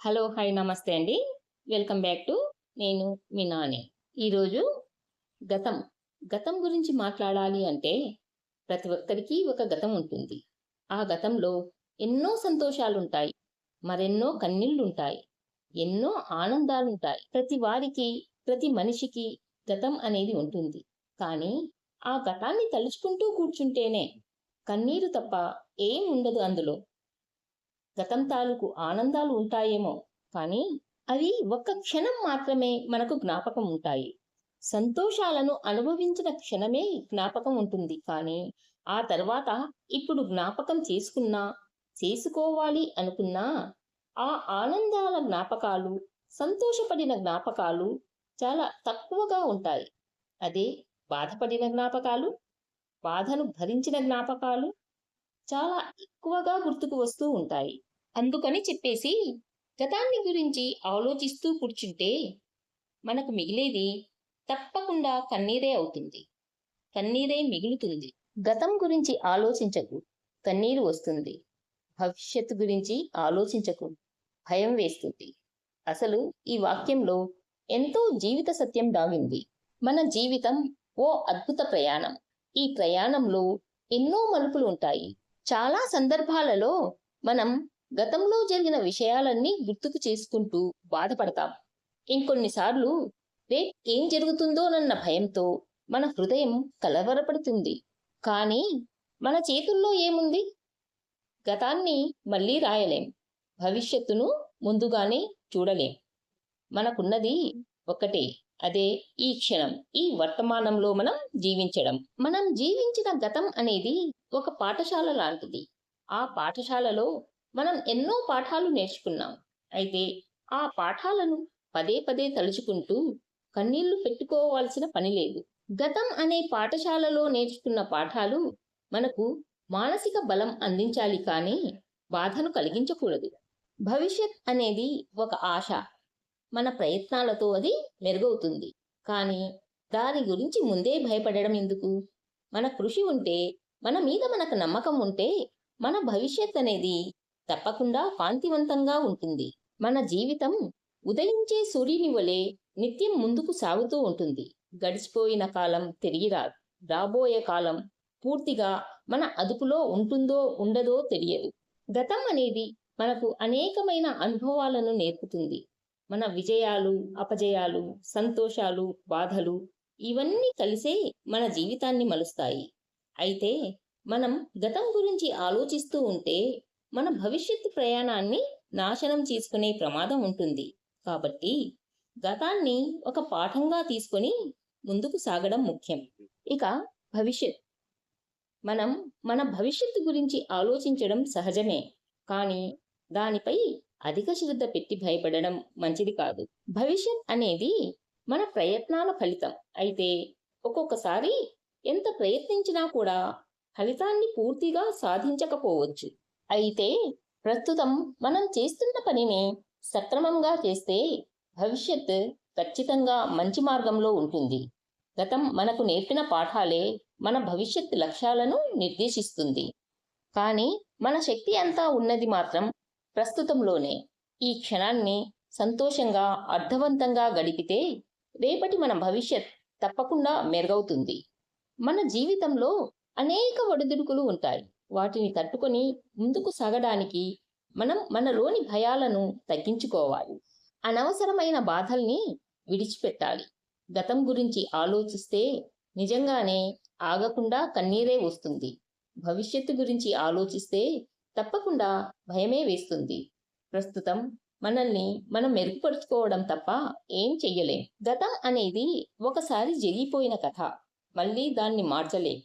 Hello hi నమస్తే అండి. Welcome back to నేను మీ నాని ఈరోజు గతం. గతం గురించి మాట్లాడాలి అంటే ప్రతి ఒక్కరికి ఒక గతం ఉంటుంది. ఆ గతంలో ఎన్నో సంతోషాలుంటాయి మరెన్నో కన్నీళ్ళుంటాయి ఎన్నో ఆనందాలుంటాయి. ప్రతి వారికి ప్రతి మనిషికి గతం అనేది ఉంటుంది. కానీ ఆ గతాన్ని తలుచుకుంటూ కూర్చుంటేనే కన్నీరు తప్ప ఏం ఉండదు అందులో. గతం తాలూకు ఆనందాలు ఉంటాయేమో. కానీ అవి ఒక్క క్షణం మాత్రమే మనకు జ్ఞాపకం ఉంటాయి. సంతోషాలను అనుభవించిన క్షణమే జ్ఞాపకం ఉంటుంది. కానీ ఆ తర్వాత ఇప్పుడు జ్ఞాపకం చేసుకున్నా చేసుకోవాలి అనుకున్నా ఆ ఆనందాల జ్ఞాపకాలు సంతోషపడిన జ్ఞాపకాలు చాలా తక్కువగా ఉంటాయి. అదే బాధపడిన జ్ఞాపకాలు బాధను భరించిన జ్ఞాపకాలు చాలా ఎక్కువగా గుర్తుకు వస్తూ ఉంటాయి. అందుకని చెప్పేసి గతాన్ని గురించి ఆలోచిస్తూ కూర్చుంటే మనకు మిగిలేది తప్పకుండా కన్నీరే అవుతుంది. కన్నీరే మిగులుతుంది. గతం గురించి ఆలోచించకు. కన్నీరు వస్తుంది. భవిష్యత్తు గురించి ఆలోచించకు. భయం వేస్తుంది. అసలు ఈ వాక్యంలో ఎంతో జీవిత సత్యం దాగింది. మన జీవితం ఓ అద్భుత ప్రయాణం. ఈ ప్రయాణంలో ఎన్నో మలుపులు ఉంటాయి. చాలా సందర్భాలలో మనం గతంలో జరిగిన విషయాలన్నీ గుర్తుకు చేసుకుంటూ బాధపడతాం. ఇంకొన్నిసార్లు రేపు ఏం జరుగుతుందోనన్న భయంతో మన హృదయం కలవరపడుతుంది. కానీ మన చేతుల్లో ఏముంది? గతాన్ని మళ్ళీ రాయలేం. భవిష్యత్తును ముందుగానే చూడలేం. మనకున్నది ఒకటే అదే ఈ క్షణం. ఈ వర్తమానంలో మనం జీవించడం. మనం జీవించిన గతం అనేది ఒక పాఠశాల లాంటిది. ఆ పాఠశాలలో మనం ఎన్నో పాఠాలు నేర్చుకున్నాం. అయితే ఆ పాఠాలను పదే పదే తలుచుకుంటూ కన్నీళ్ళు పెట్టుకోవాల్సిన పని లేదు. గతం అనే పాఠశాలలో నేర్చుకున్న పాఠాలు మనకు మానసిక బలం అందించాలి కానీ బాధను కలిగించకూడదు. భవిష్యత్ అనేది ఒక ఆశ. మన ప్రయత్నాలతో అది మెరుగవుతుంది. కానీ దాని గురించి ముందే భయపడడం ఎందుకు? మన కృషి ఉంటే మన మీద మనకు నమ్మకం ఉంటే మన భవిష్యత్ అనేది తప్పకుండా కాంతివంతంగా ఉంటుంది. మన జీవితం ఉదయించే సూర్యుని వలె నిత్యం ముందుకు సాగుతూ ఉంటుంది. గడిచిపోయిన కాలం తిరిగి రాదు రాబోయే కాలం పూర్తిగా మన అదుపులో ఉంటుందో ఉండదో తెలియదు. గతం అనేది మనకు అనేకమైన అనుభవాలను నేర్పుతుంది. మన విజయాలు అపజయాలు సంతోషాలు బాధలు ఇవన్నీ కలిసే మన జీవితాన్ని మలుస్తాయి. అయితే మనం గతం గురించి ఆలోచిస్తూ ఉంటే మన భవిష్యత్తు ప్రయాణాన్ని నాశనం చేసుకునే ప్రమాదం ఉంటుంది. కాబట్టి గతాన్ని ఒక పాఠంగా తీసుకొని ముందుకు సాగడం ముఖ్యం. ఇక భవిష్యత్. మనం మన భవిష్యత్తు గురించి ఆలోచించడం సహజమే. కానీ దానిపై అధిక శ్రద్ధ పెట్టి భయపడడం మంచిది కాదు. భవిష్యత్ అనేది మన ప్రయత్నాల ఫలితం. అయితే ఒక్కొక్కసారి ఎంత ప్రయత్నించినా కూడా ఫలితాన్ని పూర్తిగా సాధించకపోవచ్చు. అయితే ప్రస్తుతం మనం చేస్తున్న పనిని సక్రమంగా చేస్తే భవిష్యత్ ఖచ్చితంగా మంచి మార్గంలో ఉంటుంది. గతం మనకు నేర్పిన పాఠాలే మన భవిష్యత్ లక్ష్యాలను నిర్దేశిస్తుంది. కానీ మన శక్తి అంతా ఉన్నది మాత్రం ప్రస్తుతంలోనే. ఈ క్షణాన్ని సంతోషంగా అర్థవంతంగా గడిపితే రేపటి మన భవిష్యత్ తప్పకుండా మెరుగవుతుంది. మన జీవితంలో అనేక ఒడిదుడుకులు ఉంటాయి. వాటిని తట్టుకొని ముందుకు సాగడానికి మనం మనలోని భయాలను తగ్గించుకోవాలి. అనవసరమైన బాధల్ని విడిచిపెట్టాలి. గతం గురించి ఆలోచిస్తే నిజంగానే ఆగకుండా కన్నీరే వస్తుంది. భవిష్యత్తు గురించి ఆలోచిస్తే తప్పకుండా భయమే వేస్తుంది. ప్రస్తుతం మనల్ని మనం మెరుగుపరుచుకోవడం తప్ప ఏం చెయ్యలేం. గతం అనేది ఒకసారి జరిగిపోయిన కథ. మళ్ళీ దాన్ని మార్చలేం.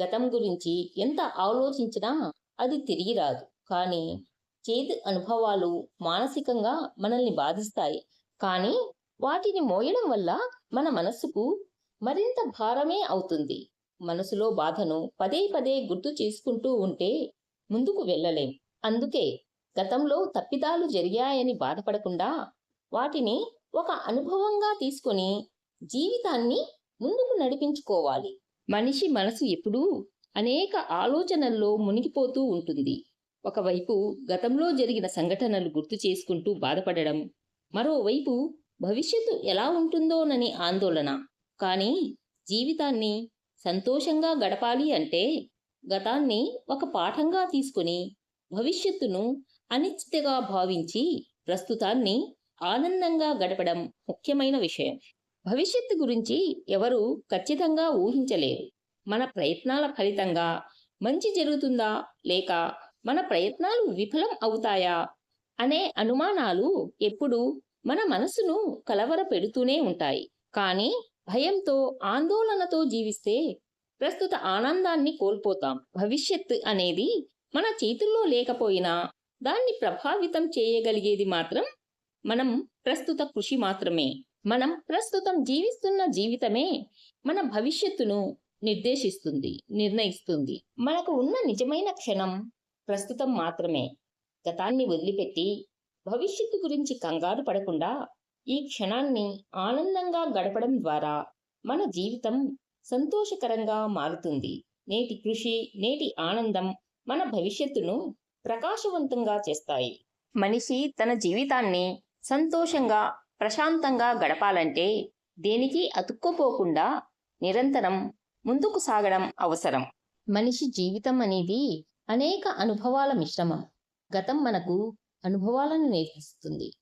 గతం గురించి ఎంత ఆలోచించినా అది తిరిగి రాదు. కానీ చేదు అనుభవాలు మానసికంగా మనల్ని బాధిస్తాయి. కానీ వాటిని మోయడం వల్ల మన మనస్సుకు మరింత భారమే అవుతుంది. మనసులో బాధను పదే పదే గుర్తు చేసుకుంటూ ఉంటే ముందుకు వెళ్ళలేం. అందుకే గతంలో తప్పిదాలు జరిగాయని బాధపడకుండా వాటిని ఒక అనుభవంగా తీసుకొని జీవితాన్ని ముందుకు నడిపించుకోవాలి. మనిషి మనసు ఎప్పుడూ అనేక ఆలోచనల్లో మునిగిపోతూ ఉంటుంది ఒకవైపు గతంలో జరిగిన సంఘటనలు గుర్తు చేసుకుంటూ బాధపడడం మరోవైపు భవిష్యత్తు ఎలా ఉంటుందోనని ఆందోళన. కానీ జీవితాన్ని సంతోషంగా గడపాలి అంటే గతాన్ని ఒక పాఠంగా తీసుకుని భవిష్యత్తును అనిశ్చితగా భావించి ప్రస్తుతాన్ని ఆనందంగా గడపడం ముఖ్యమైన విషయం. భవిష్యత్తు గురించి ఎవరు ఖచ్చితంగా ఊహించలేరు. మన ప్రయత్నాల ఫలితంగా మంచి జరుగుతుందా? లేక మన ప్రయత్నాలు విఫలం అవుతాయా? అనే అనుమానాలు ఎప్పుడూ మన మనసును కలవర పెడుతూనే ఉంటాయి. కానీ భయంతో ఆందోళనతో జీవిస్తే ప్రస్తుత ఆనందాన్ని కోల్పోతాం. భవిష్యత్తు అనేది మన చేతుల్లో లేకపోయినా దాన్ని ప్రభావితం చేయగలిగేది మాత్రం మనం ప్రస్తుత కృషి మాత్రమే. మనం ప్రస్తుతం జీవిస్తున్న జీవితమే మన భవిష్యత్తును నిర్దేశిస్తుంది నిర్ణయిస్తుంది. మనకు ఉన్న నిజమైన క్షణం ప్రస్తుతం మాత్రమే. గతాన్ని వదిలిపెట్టి భవిష్యత్తు గురించి కంగారు పడకుండా ఈ క్షణాన్ని ఆనందంగా గడపడం ద్వారా మన జీవితం సంతోషకరంగా మారుతుంది. నేటి కృషి నేటి ఆనందం మన భవిష్యత్తును ప్రకాశవంతంగా చేస్తాయి. మనిషి తన జీవితాన్ని సంతోషంగా ప్రశాంతంగా గడపాలంటే దేనికి అతుక్కుపోకుండా నిరంతరం ముందుకు సాగడం అవసరం. మనిషి జీవితం అనేది అనేక అనుభవాల మిశ్రమం. గతం మనకు అనుభవాలను నేర్పిస్తుంది.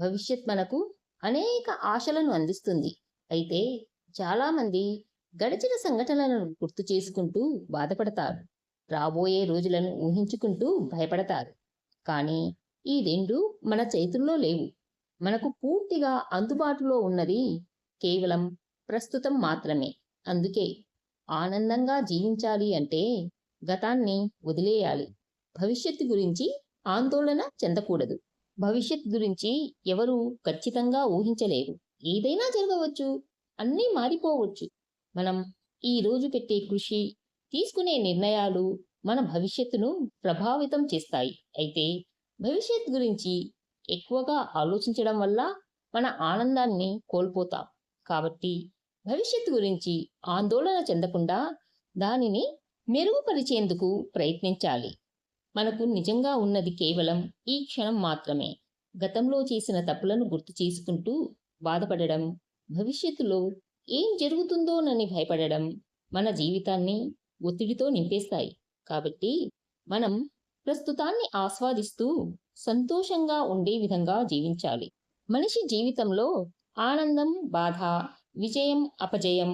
భవిష్యత్ మనకు అనేక ఆశలను అందిస్తుంది. అయితే చాలామంది గడిచిన సంఘటనలను గుర్తు చేసుకుంటూ బాధపడతారు. రాబోయే రోజులను ఊహించుకుంటూ భయపడతారు. కానీ ఈ రెండు మన చేతుల్లో లేవు. మనకు పూర్తిగా అందుబాటులో ఉన్నది కేవలం ప్రస్తుతం మాత్రమే. అందుకే ఆనందంగా జీవించాలి అంటే గతాన్ని వదిలేయాలి. భవిష్యత్తు గురించి ఆందోళన చెందకూడదు. భవిష్యత్తు గురించి ఎవరు ఖచ్చితంగా ఊహించలేరు. ఏదైనా జరగవచ్చు అన్నీ మారిపోవచ్చు. మనం ఈ రోజు పెట్టే కృషి తీసుకునే నిర్ణయాలు మన భవిష్యత్తును ప్రభావితం చేస్తాయి. అయితే భవిష్యత్ గురించి ఎక్కువగా ఆలోచించడం వల్ల మన ఆనందాన్ని కోల్పోతాం. కాబట్టి భవిష్యత్తు గురించి ఆందోళన చెందకుండా దానిని మెరుగుపరిచేందుకు ప్రయత్నించాలి. మనకు నిజంగా ఉన్నది కేవలం ఈ క్షణం మాత్రమే. గతంలో చేసిన తప్పులను గుర్తు చేసుకుంటూ బాధపడడం భవిష్యత్తులో ఏం జరుగుతుందోనని భయపడడం మన జీవితాన్ని ఒత్తిడితో నింపేస్తాయి. కాబట్టి మనం ప్రస్తుతాన్ని ఆస్వాదిస్తూ సంతోషంగా ఉండే విధంగా జీవించాలి. మనిషి జీవితంలో ఆనందం బాధ విజయం అపజయం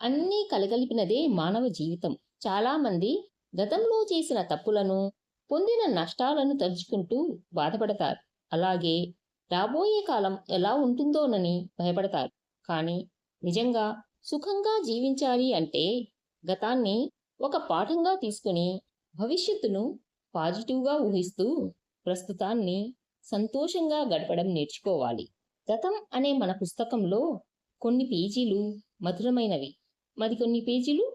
అన్నీ కలగలిపినదే మానవ జీవితం. చాలామంది గతంలో చేసిన తప్పులను పొందిన నష్టాలను తలుచుకుంటూ బాధపడతారు. అలాగే రాబోయే కాలం ఎలా ఉంటుందోనని భయపడతారు. కానీ నిజంగా సుఖంగా జీవించాలి అంటే గతాన్ని ఒక పాఠంగా తీసుకుని భవిష్యత్తును పాజిటివ్గా ఊహిస్తూ ప్రస్తుతాన్ని సంతోషంగా గడపడం నేర్చుకోవాలి. గతం అనే మన పుస్తకంలో కొన్ని పేజీలు మధురమైనవి. మరికొన్ని పేజీలు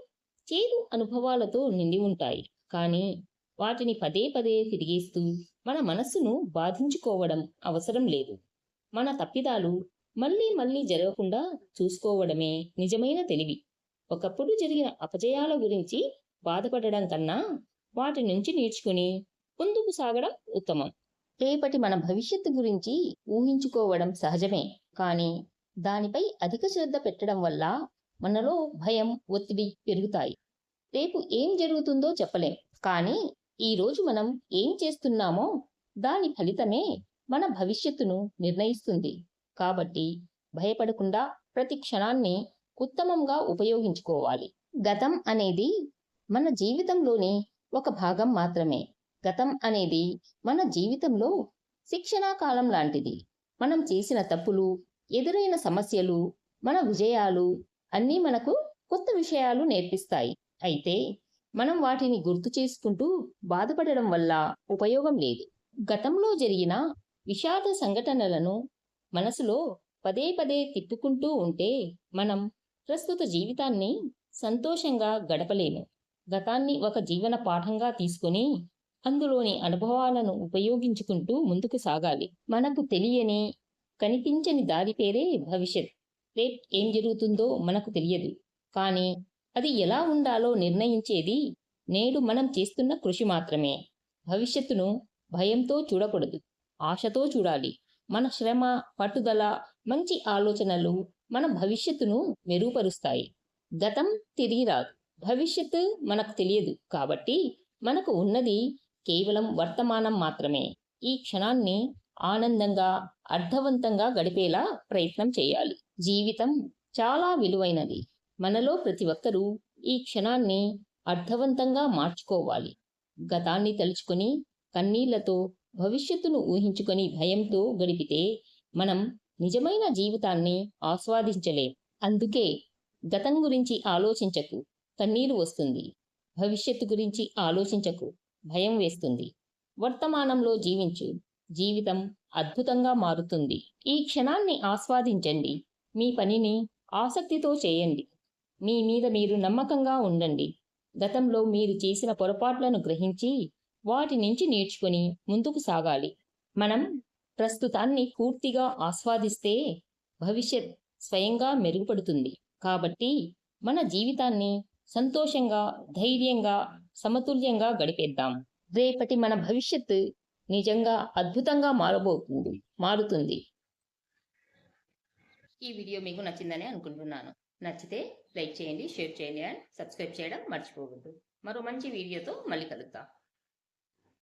చేదు అనుభవాలతో నిండి ఉంటాయి. కానీ వాటిని పదే పదే తిరిగేస్తూ మన మనస్సును బాధించుకోవడం అవసరం లేదు. మన తప్పిదాలు మళ్ళీ మళ్ళీ జరగకుండా చూసుకోవడమే నిజమైన తెలివి. ఒకప్పుడు జరిగిన అపజయాల గురించి బాధపడడం కన్నా వాటి నుంచి నేర్చుకుని ముందుకు సాగడం ఉత్తమం. రేపటి మన భవిష్యత్తు గురించి ఊహించుకోవడం సహజమే. కానీ దానిపై అధిక శ్రద్ధ పెట్టడం వల్ల మనలో భయం ఒత్తిడి పెరుగుతాయి. రేపు ఏం జరుగుతుందో చెప్పలేం. కానీ ఈరోజు మనం ఏం చేస్తున్నామో దాని ఫలితమే మన భవిష్యత్తును నిర్ణయిస్తుంది. కాబట్టి భయపడకుండా ప్రతి క్షణాన్ని ఉత్తమంగా ఉపయోగించుకోవాలి. గతం అనేది మన జీవితంలోని ఒక భాగం మాత్రమే. గతం అనేది మన జీవితంలో శిక్షణా కాలం లాంటిది. మనం చేసిన తప్పులు ఎదురైన సమస్యలు మన విజయాలు అన్నీ మనకు కొత్త విషయాలు నేర్పిస్తాయి. అయితే మనం వాటిని గుర్తు చేసుకుంటూ బాధపడడం వల్ల ఉపయోగం లేదు. గతంలో జరిగిన విషాద సంఘటనలను మనసులో పదే పదే తిప్పుకుంటూ ఉంటే మనం ప్రస్తుత జీవితాన్ని సంతోషంగా గడపలేము. గతాన్ని ఒక జీవన పాఠంగా తీసుకుని అందులోని అనుభవాలను ఉపయోగించుకుంటూ ముందుకు సాగాలి. మనకు తెలియని కనిపించని దారి పేరే భవిష్యత్. రేపు ఏం జరుగుతుందో మనకు తెలియదు. కానీ అది ఎలా ఉండాలో నిర్ణయించేది నేడు మనం చేస్తున్న కృషి మాత్రమే. భవిష్యత్తును భయంతో చూడకూడదు. ఆశతో చూడాలి. మన శ్రమ పట్టుదల మంచి ఆలోచనలు మన భవిష్యత్తును మెరుగుపరుస్తాయి. గతం తిరిగి రాదు. భవిష్యత్తు మనకు తెలియదు కాబట్టి మనకు ఉన్నది కేవలం వర్తమానం మాత్రమే. ఈ క్షణాన్ని ఆనందంగా అర్థవంతంగా గడిపేలా ప్రయత్నం చేయాలి. జీవితం చాలా విలువైనది. మనలో ప్రతి ఒక్కరూ ఈ క్షణాన్ని అర్థవంతంగా మార్చుకోవాలి. గతాన్ని తలుచుకొని కన్నీళ్ళతో భవిష్యత్తును ఊహించుకొని భయంతో గడిపితే మనం నిజమైన జీవితాన్ని ఆస్వాదించలేం. అందుకే గతం గురించి ఆలోచించకు. కన్నీరు వస్తుంది. భవిష్యత్తు గురించి ఆలోచించకు. భయం వేస్తుంది. వర్తమానంలో జీవించు. జీవితం అద్భుతంగా మారుతుంది. ఈ క్షణాన్ని ఆస్వాదించండి. మీ పనిని ఆసక్తితో చేయండి. మీ మీద మీరు నమ్మకంగా ఉండండి. గతంలో మీరు చేసిన పొరపాట్లను గ్రహించి వాటి నుంచి నేర్చుకొని ముందుకు సాగాలి. మనం ప్రస్తుతాన్ని పూర్తిగా ఆస్వాదిస్తే భవిష్యత్ స్వయంగా మెరుగుపడుతుంది. కాబట్టి మన జీవితాన్ని సంతోషంగా ధైర్యంగా సమతుల్యంగా గడిపేద్దాం. రేపటి మన భవిష్యత్తు నిజంగా అద్భుతంగా మారబోతుంది మారుతుంది. ఈ వీడియో మీకు నచ్చిందని అనుకుంటున్నాను. నచ్చితే లైక్ చేయండి షేర్ చేయండి అండ్ సబ్స్క్రైబ్ చేయడం మర్చిపోవద్దు. మరో మంచి వీడియోతో మళ్ళీ కలుద్దాం.